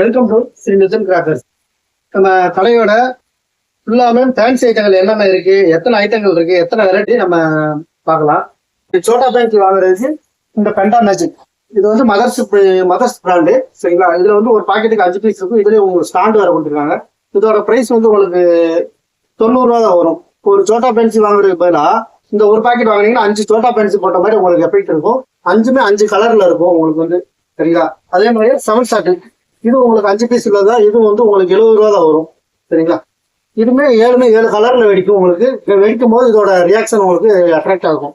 Welcome to Sri Nijan crackers நம்ம கடையோட ஃபுல்லாமே ஃபேன்சி ஐட்டங்கள் என்னென்ன இருக்கு எத்தனை ஐட்டங்கள் இருக்கு எத்தனை வெரைட்டி நம்ம பார்க்கலாம். இந்த சோட்டா பேங்க் வாங்குறதுக்கு இந்த பெண்டா மேஜிக் இது வந்து மதர்ஸ் மதர்ஸ் பிராண்டு சரிங்களா? இதுல வந்து ஒரு பாக்கெட்டுக்கு அஞ்சு பீஸ் இருக்கும். இதுலேயே உங்களுக்கு ஸ்டாண்டு வேற கொடுத்துருக்காங்க. இதோட ப்ரைஸ் வந்து உங்களுக்கு தொண்ணூறுரூவா தான் வரும். ஒரு சோட்டா பென்சி வாங்குறதுக்கு பதிலாக இந்த ஒரு பாக்கெட் வாங்குனீங்கன்னா அஞ்சு சோட்டா பென்சி போட்ட மாதிரி உங்களுக்கு எஃபெக்ட் இருக்கும்? அஞ்சுமே அஞ்சு கலர்ல இருக்கும் உங்களுக்கு வந்து சரிங்களா? அதே மாதிரி செவன் ஷாட்டு இது உங்களுக்கு அஞ்சு பீஸ் உள்ளதா? இது வந்து உங்களுக்கு எழுபது ரூபா தான் வரும். சரிங்களா? இதுமே ஏழுமே ஏழு கலரில் வெடிக்கும் உங்களுக்கு. வெடிக்கும் போது இதோட ரியாக்ஷன் உங்களுக்கு அட்ராக்ட் ஆகும்.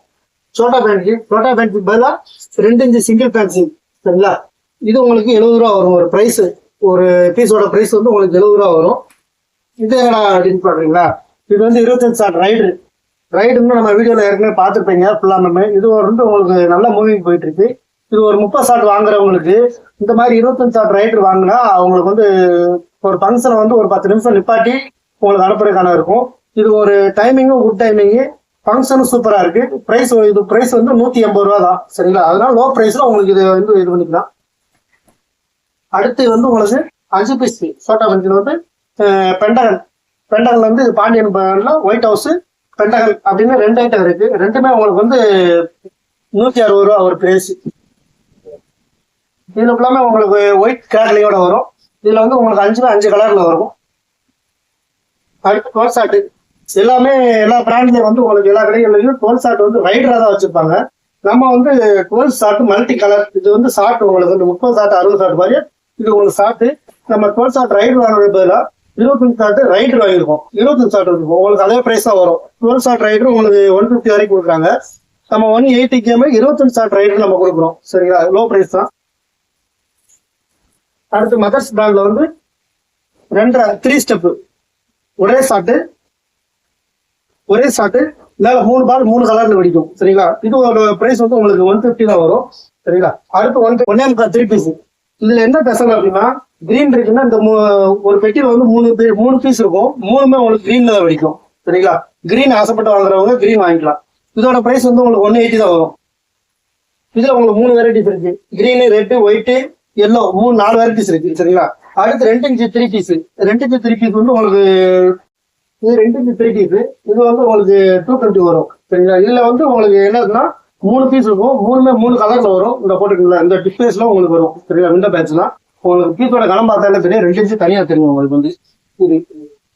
சோட்டா பேன்சி சோட்டா பேன்சி பதிலாக ரெண்டு இன்ச்சு சிங்கிள் பேன்சி சரிங்களா? இது உங்களுக்கு எழுபது ரூபா வரும். ஒரு ப்ரைஸ் ஒரு பீஸோட ப்ரைஸ் வந்து உங்களுக்கு எழுபது ரூபா வரும். இது என்னடா அப்படின்னு பண்ணுறீங்களா இது வந்து இருபத்தஞ்சு சார் ரைடு ரைடுன்னு நம்ம வீடியோவில் ஏற்கனவே பார்த்துருப்பீங்க. ஃபுல்லாமே இது வந்து உங்களுக்கு நல்ல மூவிங் போயிட்டு இருக்கு. இது ஒரு முப்பது சாட் வாங்குறவங்களுக்கு இந்த மாதிரி இருபத்தஞ்சு சாட் ரைடர் வாங்கினா அவங்களுக்கு வந்து ஒரு ஃபங்க்ஷனை வந்து ஒரு பத்து நிமிஷம் நிப்பாட்டி உங்களுக்கு அனுப்புறதுக்கான இருக்கும். இது ஒரு டைமிங்கும் குட் டைமிங்கு ஃபங்க்ஷனும் சூப்பரா இருக்கு. பிரைஸ் இது பிரைஸ் வந்து நூத்தி எண்பது ரூபா தான். சரிங்களா? அதனால லோ பிரைஸ்ல உங்களுக்கு இது வந்து இது பண்ணிக்கலாம். அடுத்து வந்து உங்களுக்கு அஞ்சு பீஸ் சோட்டா பஞ்சில் வந்து பெண்டகன் பெண்டகன் வந்து பாண்டியன் ஒயிட் ஹவுஸ் பெண்டகன் அப்படின்னு ரெண்டு ஐட்டம் இருக்கு. ரெண்டுமே உங்களுக்கு வந்து நூத்தி அறுபது ரூபா ஒரு பிரைஸ் இதுல ஃபுல்லாமே உங்களுக்கு ஒயிட் கேரளியோட வரும். இதுல வந்து உங்களுக்கு அஞ்சு அஞ்சு கலர்ல வரும். அடுத்து டோல் சாட்டு எல்லாமே எல்லா பிராண்ட்லயும் வந்து உங்களுக்கு எல்லா கடைகள்லயும் டோல் சாட் வந்து ரைடரா தான் வச்சிருப்பாங்க. நம்ம வந்து டுவெல் ஷாட் மல்டி கலர் இது வந்து ஷாட் உங்களுக்கு வந்து முப்பது ஷாட் அறுபது ஷாட் மாதிரி. இது உங்களுக்கு ஷாட்டு நம்ம டுவெல் ஷாட் ரைடு வாங்குறது பதிலாக இருபத்தஞ்சு ஷாட் ரைடர் வாங்கியிருக்கோம். இருபத்தஞ்சு ஷாட் இருக்கும் உங்களுக்கு அதே பிரைஸ் தான் வரும். டுவெல் ஷாட் ரைடர் உங்களுக்கு ஒன் ஃபிஃப்டி வரைக்கும் கொடுக்குறாங்க. நம்ம ஒன் எயிட்டி கேமு இருபத்தஞ்சு ஷாட் ரைடர் நம்ம கொடுக்குறோம். சரிங்களா? லோ பிரைஸ் தான். அடுத்து மதர்ஸ் பிராண்ட்ல வந்து ரெண்டரை த்ரீ ஸ்டெப் ஒரே ஷாட்டு ஒரே ஷாட்டு மேல மூணு பால் மூணு கலர்ல வெடிக்கும். சரிங்களா? இது ஒரு பிரைஸ் வந்து உங்களுக்கு ஒன் பிப்டி தான் வரும். சரிங்களா? அடுத்து ஒன் ஒன்னே முக்கால் த்ரீ பீஸ் இதுல என்ன ஸ்பெஷல் அப்படின்னா கிரீன் இருக்குன்னா இந்த மூ- ஒரு பெட்டியில வந்து மூணு பே- மூணு பீஸ் இருக்கும். மூணுமே உங்களுக்கு கிரீன்ல தான் வெடிக்கும். சரிங்களா? கிரீன் ஆசைப்பட்டு வாங்குறவங்க கிரீன் வாங்கிக்கலாம். இதோட பிரைஸ் வந்து உங்களுக்கு ஒன் எயிட்டி தான் வரும். இதுல உங்களுக்கு மூணு வெரைட்டிஸ் இருக்கு. கிரீனு ரெட்டு ஒயிட்டு எல்லோ மூணு நாலு வெரைட்டிஸ் இருக்கு சரிங்களா? அடுத்து ரெண்டு இன்ச்சு த்ரீ பீஸ் ரெண்டு இன்ச்சு த்ரீ பீஸ் வந்து உங்களுக்கு இது ரெண்டு இன்ச்சு த்ரீ பீஸ் இது வந்து உங்களுக்கு டூ டுவெண்ட்டி வரும் சரிங்களா? இதுல வந்து உங்களுக்கு என்னதுன்னா மூணு பீஸ் இருக்கும். மூணுமே மூணு கலர்ல வரும். இந்த போட்டுக்கல இந்த டிஸ்பிளேஸ்ல உங்களுக்கு வரும் சரிங்களா? விண்டோ பேட்ச்லாம் உங்களுக்கு பீஸோட கலம் பார்த்தாலே தெரியும்? ரெண்டு இன்ச்சு தனியா தெரியும் உங்களுக்கு வந்து. இது.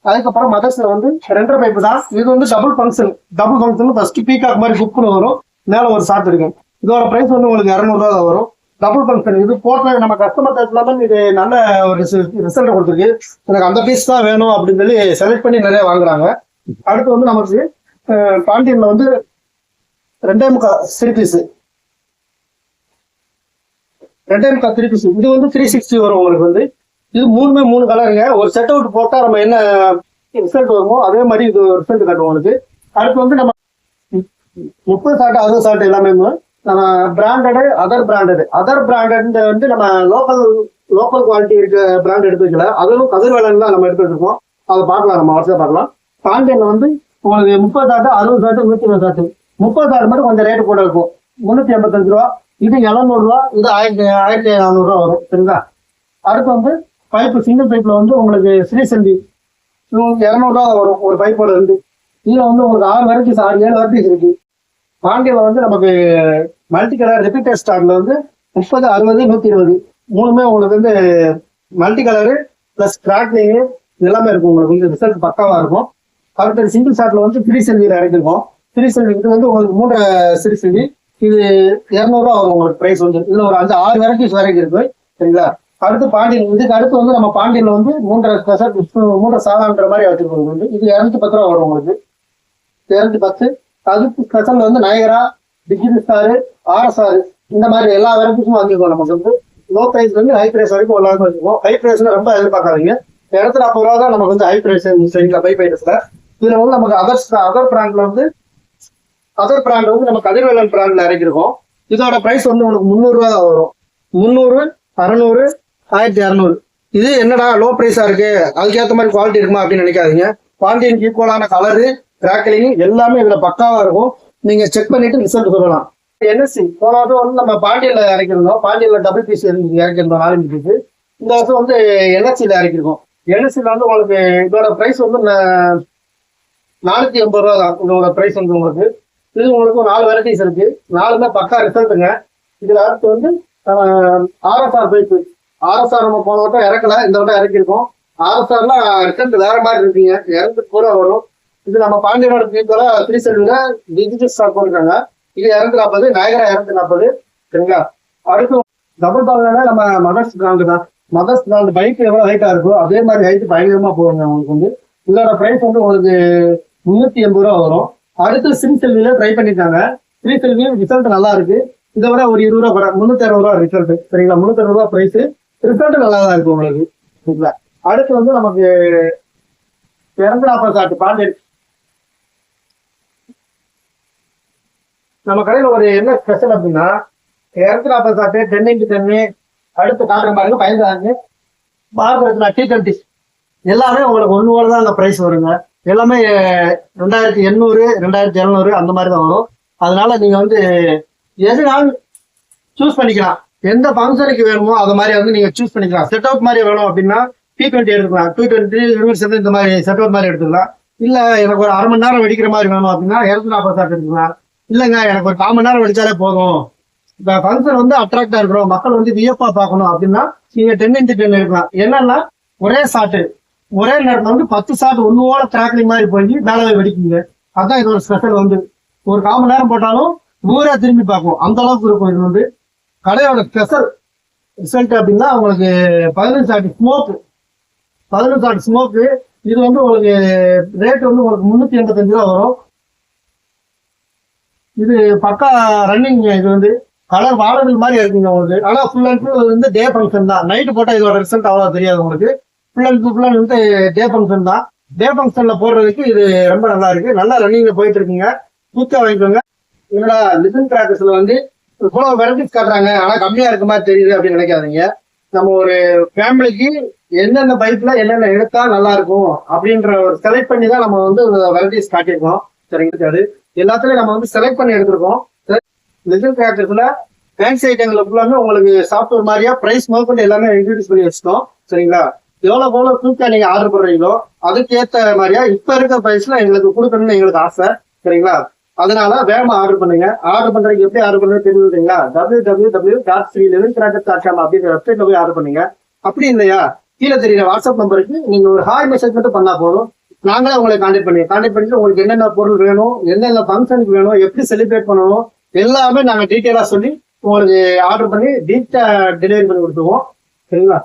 அதுக்கப்புறம் மதர்ஸ்ல வந்து ரெண்டரை பைப்பு தான். இது வந்து double function double function first peacock மாதிரி குப்புன்னு வரும். மேல ஒரு ஷாட் இருக்கும். இதோட பிரைஸ் வந்து உங்களுக்கு இரநூறுவா வரும். டபுள் ஃபங்க்ஷன் இது போட்ட நம்ம கஸ்டமர் தரப்புல இது நல்ல ஒரு ரிசல்ட் கொடுத்துருக்கு. எனக்கு அந்த பீஸ் தான் வேணும் அப்படின்னு சொல்லி செலக்ட் பண்ணி நிறைய வாங்குறாங்க. அடுத்து வந்து நமக்கு பாண்டியன்ல வந்து ரெண்டே முக்கா த்ரீ பீஸ் ரெண்டே முக்கா த்ரீ பீஸ் இது வந்து த்ரீ சிக்ஸ்டி வரும் உங்களுக்கு வந்து. இது மூணுமே மூணு கலருங்க ஒரு செட் அவுட் போட்டா நம்ம என்ன ரிசல்ட் வருமோ அதே மாதிரி இது ரிசல்ட் காட்டுவோம் உங்களுக்கு. அடுத்து வந்து நம்ம முப்பது சாட்டு அறுபது சாட்டு எல்லாமே நம்ம branded other branded other branded வந்து நம்ம லோக்கல் லோக்கல் குவாலிட்டி இருக்க பிராண்ட் எடுத்து வைக்கல. அதுவும் கதிர்வேலன் தான் நம்ம எடுத்து வச்சிருக்கோம். அதை பார்க்கலாம் நம்ம வருஷம் பார்க்கலாம். பாண்டியன் வந்து உங்களுக்கு முப்பது சாட்டு அறுபது சாட்டு நூற்றி இருபது சாட்டு. முப்பது சாட்டு மட்டும் கொஞ்சம் ரேட்டு கூட இருக்கும். முந்நூற்றி எண்பத்தஞ்சு ரூபா இது எழுநூறுவா இது ஆயிரத்தி ஆயிரத்தி நானூறுரூவா வரும். சரிங்களா? அடுத்து வந்து பைப்பு சிங்கிள் பைப்பில் வந்து உங்களுக்கு ஸ்ரீசந்தி இரநூறுவா வரும் ஒரு பைப்போட இருந்து இதில் வந்து உங்களுக்கு ஆறு வெரைட்டிஸ் ஆறு ஏழு வெரைட்டிஸ் இருக்குது பாண்டியில் வந்து நமக்கு மல்டி கலர் ரிப்பீட்டர் ஸ்டார்ட்ல வந்து முப்பது அறுபது நூத்தி இருபது. மூணுமே உங்களுக்கு வந்து மல்டி கலரு பிளஸ் கிராக்லிங்கு எல்லாமே இருக்கும் உங்களுக்கு. வந்து ரிசல்ட் பக்காவா இருக்கும். அடுத்தது சிங்கிள் ஷாட்ல வந்து த்ரீ செல்வியில் இறங்கிருக்கும் த்ரீ செல்வி இது வந்து உங்களுக்கு மூன்றரை சிறு செல்வி இது இரநூறுவா வரும் உங்களுக்கு ப்ரைஸ் வந்து. இதுல ஒரு அஞ்சு ஆறு வெரைட்டிஸ் வரைக்கும் இருக்கு. சரிங்களா? அடுத்து பாண்டியன். இதுக்கு அடுத்து வந்து நம்ம பாண்டியன்ல வந்து மூன்றரை ஸ்பெஷல் மூன்றரை சாதான்ற மாதிரி வச்சிருக்கோம் வந்து இது இரநூத்தி பத்து ரூபா வரும் உங்களுக்கு. இரநூத்தி பத்து. அதுக்கு ஸ்பெஷல் வந்து நயகரா டிஜிட்டல் ஸ்டாரு ஆர்எஸ்ஆர் இந்த மாதிரி எல்லா வெரைட்டிஸும் வாங்கிக்கோ நமக்கு வந்து லோ பிரைஸ் வந்து ஹை பிரைஸ் வரைக்கும் எல்லாருக்கும் வச்சுக்கோம் ஹை பிரைஸ்ல ரொம்ப எதிர்பார்க்காதீங்க. இடத்துல அப்போ ரூபா தான் நமக்கு வந்து ஹை பிரைஸ் சரிங்களா பை பைட்டஸ்ல இதுல வந்து நமக்கு அதர்ஸ் அதர் பிராண்ட்ல வந்து அதர் பிராண்ட் வந்து நம்ம கதிர்வேலன் பிராண்ட்ல இறக்கிருக்கோம் இதோட பிரைஸ் வந்து உனக்கு முந்நூறு ரூபா தான் வரும். முந்நூறு அறநூறு ஆயிரத்தி இரநூறு இது என்னடா லோ பிரைஸா இருக்கு? அதுக்கேற்ற மாதிரி குவாலிட்டி இருக்குமா அப்படின்னு நினைக்காதீங்க. குவாலிட்டிக்கு ஈக்குவலான கலரு கிராக்கலிங் எல்லாமே இதுல பக்காவா இருக்கும். நீங்க செக் பண்ணிட்டு ரிசல்ட் சொல்லலாம். என்எஸ்சி போன வருஷம் வந்து நம்ம பாண்டியன்ல இறக்கிருந்தோம் பாண்டியன்ல டபுள் பீஸ் இறக்கிருந்தோம் நாலஞ்சு பீஸ் இந்த வருஷம் வந்து என்எஸ்சியில் இறக்கிருக்கோம் என்எஸ்சியில் வந்து உங்களுக்கு இதோட ப்ரைஸ் வந்து நா- நானூற்றி எண்பது ரூபா தான். இதோட ப்ரைஸ் வந்து உங்களுக்கு. இது உங்களுக்கு நாலு வெரைட்டிஸ் இருக்கு. நாலுமே பக்கா ரிசல்ட்டுங்க இதுல அடுத்து வந்து ஆர்எஸ்ஆர் பைப்பு ஆர்எஸ்ஆர் நம்ம போன வட்டம் இறக்கல. இந்த வட்டம் இறக்கிருக்கோம் ஆர்எஸ்ஆர்லாம் ரிசல்ட் வேற மாதிரி இருக்குங்க. இறந்து கூட வரும். இது நம்ம பாண்டியனோட பீப்போல த்ரீ டிஜிட்டல் ஸ்டாக் போட்டுருக்காங்க. இது இரநூத்தி நாற்பது நாயகரா இரநூத்தி நாற்பது சரிங்களா? அடுத்து டபுள் பால்னா நம்ம மதர்ஸ் பிராண்டு தான். மதர்ஸ் பிராண்ட் பைக் எவ்வளவு ஹைட்டா இருக்கோ அதே மாதிரி ஹைட் பயங்கரமா போவாங்க உங்களுக்கு வந்து. இதோட பிரைஸ் வந்து உங்களுக்கு முன்னூத்தி எண்பது ரூபா வரும். அடுத்து சிம் செல்வில ட்ரை பண்ணிருக்காங்க த்ரீ செல்வியும் ரிசல்ட் நல்லா இருக்கு. இதை விட ஒரு இருபது ரூபா கூட முன்னூத்தி அறுபது ரூபா ரிசல்ட் சரிங்களா? முன்னூத்தி அறுபது ரூபா பிரைஸ் ரிசல்ட் நல்லா தான் இருக்கு உங்களுக்கு. சரிங்களா? அடுத்து வந்து நமக்கு இரண்டு நாற்பது சாட்டு பாண்டியன் நம்ம கடையில ஒரு என்ன ஸ்பெஷல் அப்படின்னா இரநூத்தி நாற்பது சாட்டு டென் இன்ட்டு டென்னு அடுத்து காட்டுற பாருங்க பயந்தாங்க பாரத் டி டுவெண்ட்டி எல்லாமே உங்களுக்கு ஒன்று போல தான் அந்த ப்ரைஸ் வருங்க. எல்லாமே ரெண்டாயிரத்தி எண்ணூறு ரெண்டாயிரத்தி எழுநூறு அந்த மாதிரி தான் வரும். அதனால நீங்க வந்து எதுனாலும் சூஸ் பண்ணிக்கலாம். எந்த ஃபங்க்ஷனுக்கு வேணுமோ அது மாதிரி வந்து நீங்க சூஸ் பண்ணிக்கலாம். செட் அவுட் மாதிரி வேணும் அப்படின்னா டி டுவெண்ட்டி எடுத்துக்கலாம். டூ டுவெண்ட்டி யூனிவர்ஸ் இந்த மாதிரி செட் அவுட் மாதிரி எடுத்துக்கலாம். இல்ல எனக்கு ஒரு அரை மணி நேரம் வெடிக்கிற மாதிரி வேணும் அப்படின்னா இரநூத்தி நாற்பது சாட் எடுத்துக்கலாம். இல்லைங்க எனக்கு ஒரு கால் மணி நேரம் வெடிச்சாலே போதும். இப்போ ஃபங்க்ஷன் வந்து அட்ராக்டா இருக்கிறோம் மக்கள் வந்து வியப்பா பார்க்கணும் அப்படின்னா நீங்க டென் இன்ட்டு டென் எடுக்கலாம் என்னன்னா ஒரே சாட்டு ஒரே நேரத்தில் வந்து பத்து ஷாட் ஒன்றுவோட கிராக்கிங் மாதிரி போய் மேலே வெடிக்குங்க. அதுதான் இதோட ஸ்பெஷல் வந்து. ஒரு கால் மணி நேரம் போட்டாலும் ஊரே திரும்பி பார்க்கும். அந்த அளவுக்கு இருக்கும் இது வந்து. கடையோட ஸ்பெஷல் ரிசல்ட் அப்படின்னா உங்களுக்கு பதினஞ்சு சாட்டு ஸ்மோக்கு பதினஞ்சு சாட்டு ஸ்மோக்கு இது வந்து உங்களுக்கு ரேட் வந்து உங்களுக்கு முந்நூற்றி எண்பத்தஞ்சு ரூபா வரும். இது பக்கா ரன்னிங் இது வந்து கலர் வாடகை மாதிரி இருக்குங்க உங்களுக்கு. ஆனா ஃபுல் அண்ட் ஃபுல் வந்து டே ஃபங்க்ஷன் தான். நைட்டு போட்டால் இதோட ரிசல்ட் அவ்வளோ தெரியாது உங்களுக்கு. ஃபுல் அண்ட் ஃபுல் வந்து டே ஃபங்க்ஷன் தான். டே ஃபங்க்ஷனில் போடுறதுக்கு இது ரொம்ப நல்லா இருக்கு. நல்லா ரன்னிங்ல போயிட்டு இருக்குங்க. தூக்கா வாங்கிக்கோங்க. என்னடா லிசன் கிராக்கர்ஸ்ல வந்து இவ்வளோ வெரைட்டிஸ் காட்டுறாங்க. ஆனால் கம்மியாக இருக்க மாதிரி தெரியுது அப்படின்னு நினைக்காதீங்க. நம்ம ஒரு ஃபேமிலிக்கு எந்தெந்த பைப்பில் என்னென்ன எடுத்தா நல்லா இருக்கும் அப்படின்ற ஒரு செலக்ட் பண்ணி தான் நம்ம வந்து வெரைட்டிஸ் காட்டியிருக்கோம். சரிங்க அது எல்லாத்துலயும் நம்ம வந்து செலக்ட் பண்ணி எடுத்திருக்கோம். லிட்டில் கிராக்கர்ஸ்ல ஃபேன்சி ஐட்டங்கள் ஃபுல்லாமே உங்களுக்கு சாஃப்ட்வேர் மாதிரியா பிரைஸ் முதற்கொண்டு எல்லாமே இன்ட்ரடியூஸ் பண்ணி வச்சிட்டோம். சரிங்களா? எவ்வளவு எவ்வளவு குயிக்கா நீங்க ஆர்டர் பண்றீங்களோ அதுக்கு ஏத்த மாதிரியா இப்ப இருக்க பிரைஸ்ல எங்களுக்கு கொடுக்கணும்னு எங்களுக்கு ஆசை. சரிங்களா? அதனால வேகமா ஆர்டர் பண்ணுங்க. ஆர்டர் பண்றதுக்கு எப்படி ஆர்டர் பண்ணுறது தெரிஞ்சுங்களா W W W dot three eleven cracker dot com அப்படிங்கிற வெப்சைட்ல போய் ஆர்டர் பண்ணுங்க. அப்படி இல்லையா? கீழே தெரியுற வாட்ஸ்அப் நம்பருக்கு நீங்க ஒரு ஹாய் மெசேஜ் மட்டும் பண்ணா போதும். நாங்களே உங்களை கான்டாக்ட் பண்ணி கான்டாக்ட் பண்ணிட்டு உங்களுக்கு என்னென்ன பொருள் வேணும் என்னென்ன ஃபங்க்ஷனுக்கு வேணும் எப்படி செலிப்ரேட் பண்ணணும் எல்லாமே நாங்க டீட்டெயிலா சொல்லி உங்களுக்கு ஆர்டர் பண்ணி டீட்டெயில் டெலிவரி பண்ணி கொடுத்துருவோம். சரிங்களா?